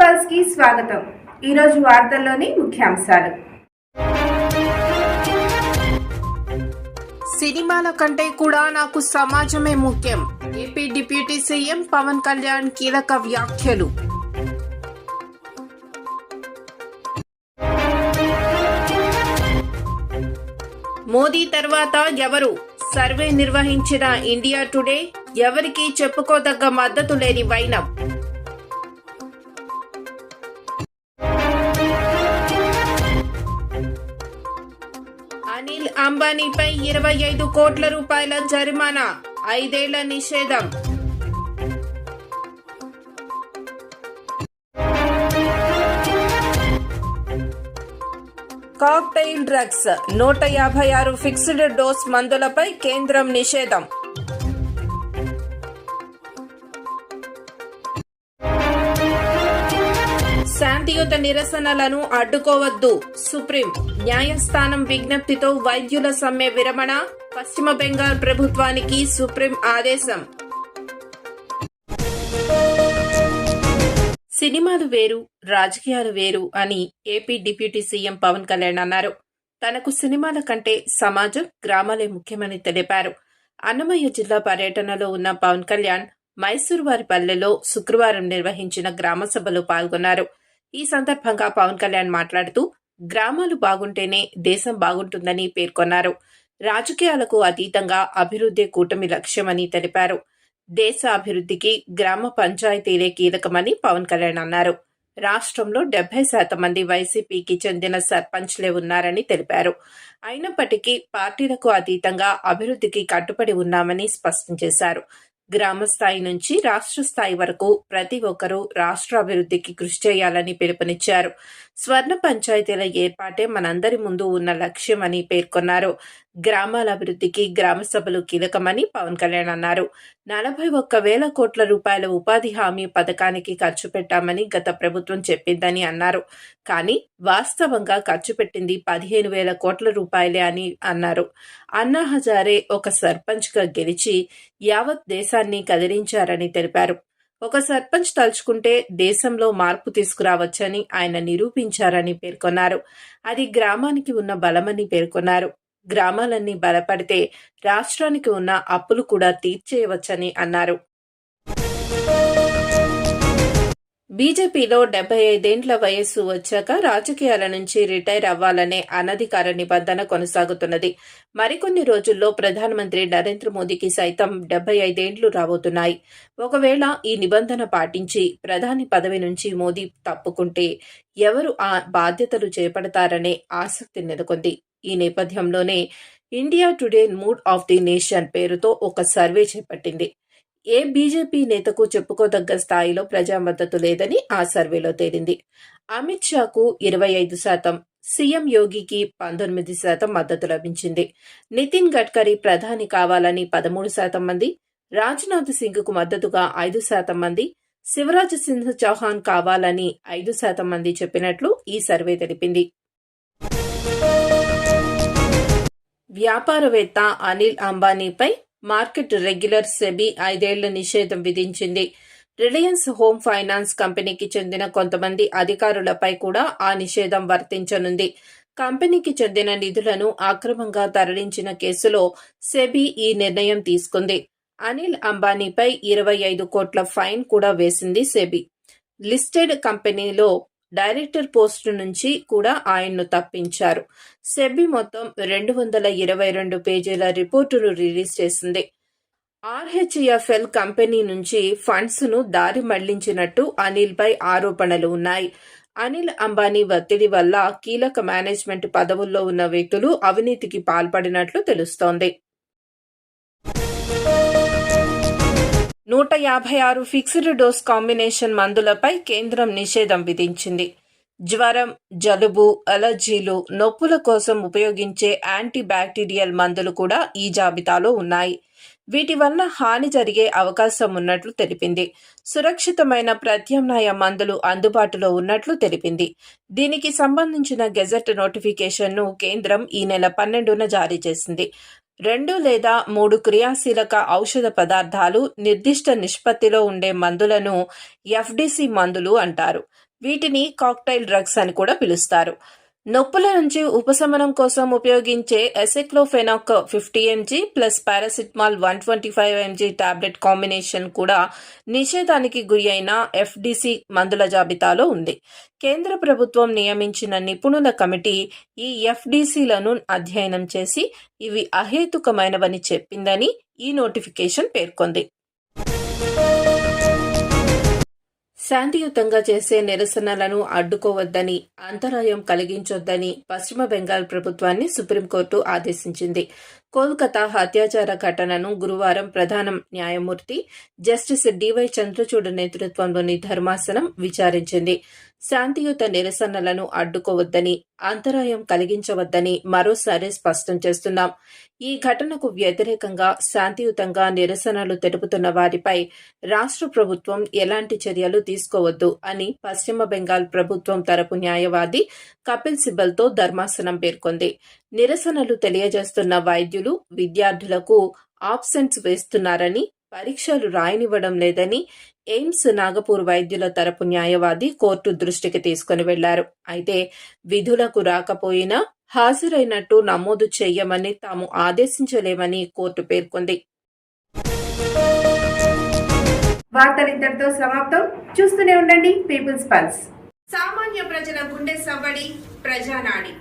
పల్స్కి స్వాగతం. ఈరోజు వార్తల్లోని ముఖ్యాంశాలు. సినిమాల కంటే కూడా నాకు సమాజమే ముఖ్యం. AP deputy CM Pawan Kalyan కీలక వ్యాఖ్యలు. మోదీ తర్వాత ఎవరు? సర్వే నిర్వహించిన ఇండియా టుడే ఎవరికీ చెప్పుకోదగ్గ మద్దతు లేని వైనం. అనిల్ అంబానీపై ఇరవై ఐదు కోట్ల రూపాయల జరిమానా. ఐదేళ్ళ నిషేధం. Cocktail drugs. నూట యాభై ఆరు ఫిక్స్డ్ డోస్ మందులపై కేంద్రం నిషేధం. శాంతియుత నిరసనలను అడ్డుకోవద్దు. సుప్రీం న్యాయస్థానం విజ్ఞప్తితో వైద్యుల సమ్మె విరమణ పశ్చిమ బెంగాల్ ప్రభుత్వానికి సుప్రీం ఆదేశం. సినిమాలు వేరు రాజకీయాలు వేరు అని AP deputy CM Pawan Kalyan అన్నారు. తనకు సినిమాల కంటే సమాజం గ్రామాలే ముఖ్యమని తెలిపారు. అన్నమయ్య జిల్లా పర్యటనలో ఉన్న పవన్ కళ్యాణ్ మైసూర్ వారి పల్లెలో శుక్రవారం నిర్వహించిన గ్రామ సభలో పాల్గొన్నారు. ఈ సందర్భంగా పవన్ కళ్యాణ్ మాట్లాడుతూ గ్రామాలు బాగుంటేనే దేశం బాగుంటుందని పేర్కొన్నారు. రాజకీయాలకు అతీతంగా అభివృద్ధి కూటమి లక్ష్యమని తెలిపారు. దేశ అభివృద్ధికి గ్రామ పంచాయతీలే కీలకమని పవన్ కళ్యాణ్ అన్నారు. రాష్ట్రంలో డెబ్బై శాతం మంది వైసీపీకి చెందిన సర్పంచ్లే ఉన్నారని తెలిపారు. అయినప్పటికీ పార్టీలకు అతీతంగా అభివృద్ధికి కట్టుబడి ఉన్నామని స్పష్టం చేశారు. గ్రామ స్థాయి నుంచి రాష్ట్ర స్థాయి వరకు ప్రతి ఒక్కరూ రాష్ట్ర అభివృద్ధికి కృషి చేయాలని పిలుపునిచ్చారు. స్వర్ణ పంచాయతీల ఏర్పాటే మనందరి ముందు ఉన్న లక్ష్యమని పేర్కొన్నారు. గ్రామాల అభివృద్ధికి గ్రామ సభలు కీలకమని పవన్ కళ్యాణ్ అన్నారు. నలభై ఒక్క వేల కోట్ల రూపాయల ఉపాధి హామీ పథకానికి ఖర్చు పెట్టామని గత ప్రభుత్వం చెప్పిందని అన్నారు. కానీ వాస్తవంగా ఖర్చు పెట్టింది పదిహేను వేల కోట్ల రూపాయలే అని అన్నారు. అన్నా హజారే ఒక సర్పంచ్గా గెలిచి యావత్ దేశాన్ని కదిలించారని తెలిపారు. ఒక సర్పంచ్ తలుచుకుంటే దేశంలో మార్పు తీసుకురావచ్చని ఆయన నిరూపించారని పేర్కొన్నారు. అది గ్రామానికి ఉన్న బలమని పేర్కొన్నారు. గ్రామాలన్నీ బలపడితే రాష్ట్రానికి ఉన్న అప్పులు కూడా తీర్చేయవచ్చని అన్నారు. బీజేపీలో డెబ్బై ఐదేండ్ల వయస్సు వచ్చాక రాజకీయాల నుంచి రిటైర్ అవ్వాలనే అనధికార నిబంధన కొనసాగుతున్నది. మరికొన్ని రోజుల్లో ప్రధానమంత్రి నరేంద్ర మోదీకి సైతం డెబ్బై ఐదేండ్లు రాబోతున్నాయి. ఒకవేళ ఈ నిబంధన పాటించి ప్రధాని పదవి నుంచి మోదీ తప్పుకుంటే ఎవరు ఆ బాధ్యతలు చేపడతారనే ఆసక్తి నెలకొంది. ఈ నేపథ్యంలోనే India Today mood of the nation పేరుతో ఒక సర్వే చేపట్టింది. ఏ బీజేపీ నేతకు చెప్పుకోదగ్గ స్థాయిలో ప్రజా మద్దతు లేదని ఆ సర్వేలో తేలింది. అమిత్ షాకు ఇరవై ఐదు శాతం సీఎం యోగికి పంతొమ్మిది శాతం మద్దతు లభించింది. నితిన్ గడ్కరీ ప్రధాని కావాలని పదమూడు శాతం మంది రాజ్నాథ్ సింగ్కు మద్దతుగా ఐదు శాతం మంది శివరాజ్ సింగ్ చౌహాన్ కావాలని ఐదు శాతం మంది చెప్పినట్లు ఈ సర్వే తెలిపింది. వ్యాపారవేత్త అనిల్ అంబానీపై మార్కెట్ రెగ్యులర్ సెబీ ఐదేళ్ళ నిషేధం విధించింది. రిలయన్స్ హోమ్ ఫైనాన్స్ కంపెనీకి చెందిన కొంతమంది అధికారులపై కూడా ఆ నిషేధం వర్తించనుంది. కంపెనీకి చెందిన నిధులను అక్రమంగా తరలించిన కేసులో సెబీ ఈ నిర్ణయం తీసుకుంది. అనిల్ అంబానీపై ఇరవై ఐదు కోట్ల ఫైన్ కూడా వేసింది సెబీ. లిస్టెడ్ కంపెనీలో డైరెక్టర్ పోస్టు నుంచి కూడా ఆయన్ను తప్పించారు. సెబీ మొత్తం రెండు వందల ఇరవై రెండు పేజీల రిపోర్టును రిలీజ్ చేసింది. ఆర్హెచ్ఎఫ్ఎల్ కంపెనీ నుంచి ఫండ్స్ను దారి మళ్ళించినట్టు అనిల్ పై ఆరోపణలు ఉన్నాయి. అనిల్ అంబానీ ఒత్తిడి వల్ల కీలక మేనేజ్మెంట్ పదవుల్లో ఉన్న వ్యక్తులు అవినీతికి పాల్పడినట్లు తెలుస్తోంది. నూట యాభై ఆరు ఫిక్స్డ్ డోస్ కాంబినేషన్ మందులపై కేంద్రం నిషేధం విధించింది. జ్వరం జలుబు అలర్జీలు నొప్పుల కోసం ఉపయోగించే యాంటీ బ్యాక్టీరియల్ మందులు కూడా ఈ జాబితాలో ఉన్నాయి. వీటి వల్ల హాని జరిగే అవకాశం ఉన్నట్లు తెలిపింది. సురక్షితమైన ప్రత్యామ్నాయ మందులు అందుబాటులో ఉన్నట్లు తెలిపింది. దీనికి సంబంధించిన గెజెట్ నోటిఫికేషన్ను కేంద్రం ఈ నెల పన్నెండున జారీ చేసింది. రెండు లేదా మూడు క్రియాశీలక ఔషధ పదార్థాలు నిర్దిష్ట నిష్పత్తిలో ఉండే మందులను ఎఫ్డిసి మందులు అంటారు. వీటిని కాక్టైల్ డ్రగ్స్ అని కూడా పిలుస్తారు. నొప్పుల నుంచి ఉపశమనం కోసం ఉపయోగించే aceclofenac fifty mg plus paracetamol one twenty five mg tablet combination కూడా నిషేధానికి గురి అయిన ఎఫ్డిసి మందుల జాబితాలో ఉంది. కేంద్ర ప్రభుత్వం నియమించిన నిపుణుల కమిటీ ఈ ఎఫ్డిసిలను అధ్యయనం చేసి ఇవి అహేతుకమైనవని చెప్పిందని ఈ నోటిఫికేషన్ పేర్కొంది. శాంతియుతంగా చేసే నిరసనలను అడ్డుకోవద్దని అంతరాయం కలిగించొద్దని పశ్చిమ బెంగాల్ ప్రభుత్వాన్ని సుప్రీంకోర్టు ఆదేశించింది. కోల్కతా అత్యాచార ఘటనను గురువారం ప్రధాన న్యాయమూర్తి జస్టిస్ డివై చంద్రచూడ్ నేతృత్వంలోని ధర్మాసనం విచారించింది. శాంతియుత నిరసనలను అడ్డుకోవద్దని అంతరాయం కలిగించవద్దని మరోసారి స్పష్టం చేస్తున్నాం. ఈ ఘటనకు వ్యతిరేకంగా శాంతియుతంగా నిరసనలు తెలుపుతున్న వారిపై రాష్ట్ర ప్రభుత్వం ఎలాంటి చర్యలు తీసుకోవద్దు అని పశ్చిమ బెంగాల్ ప్రభుత్వం తరపు న్యాయవాది కపిల్ సిబల్తో ధర్మాసనం పేర్కొంది. నిరసనలు తెలియజేస్తున్న వైద్యులు విద్యార్థులకు ఆబ్సెంట్స్ వేస్తున్నారని పరీక్షలు రాయనివ్వడం లేదని ఎయిమ్స్ నాగపూర్ వైద్యుల తరపు న్యాయవాది కోర్టు దృష్టికి తీసుకుని వెళ్ళారు. అయితే విధులకు రాకపోయినా హాజరైనట్టు నమోదు చెయ్యమని తాము ఆదేశించలేమని కోర్టు పేర్కొంది. వార్తలు ఇంతటితో సమాప్తం. చూస్తూనే ఉండండి పీపుల్స్ పల్స్. సామాన్య ప్రజల గుండె సవ్వడి ప్రజానాడి.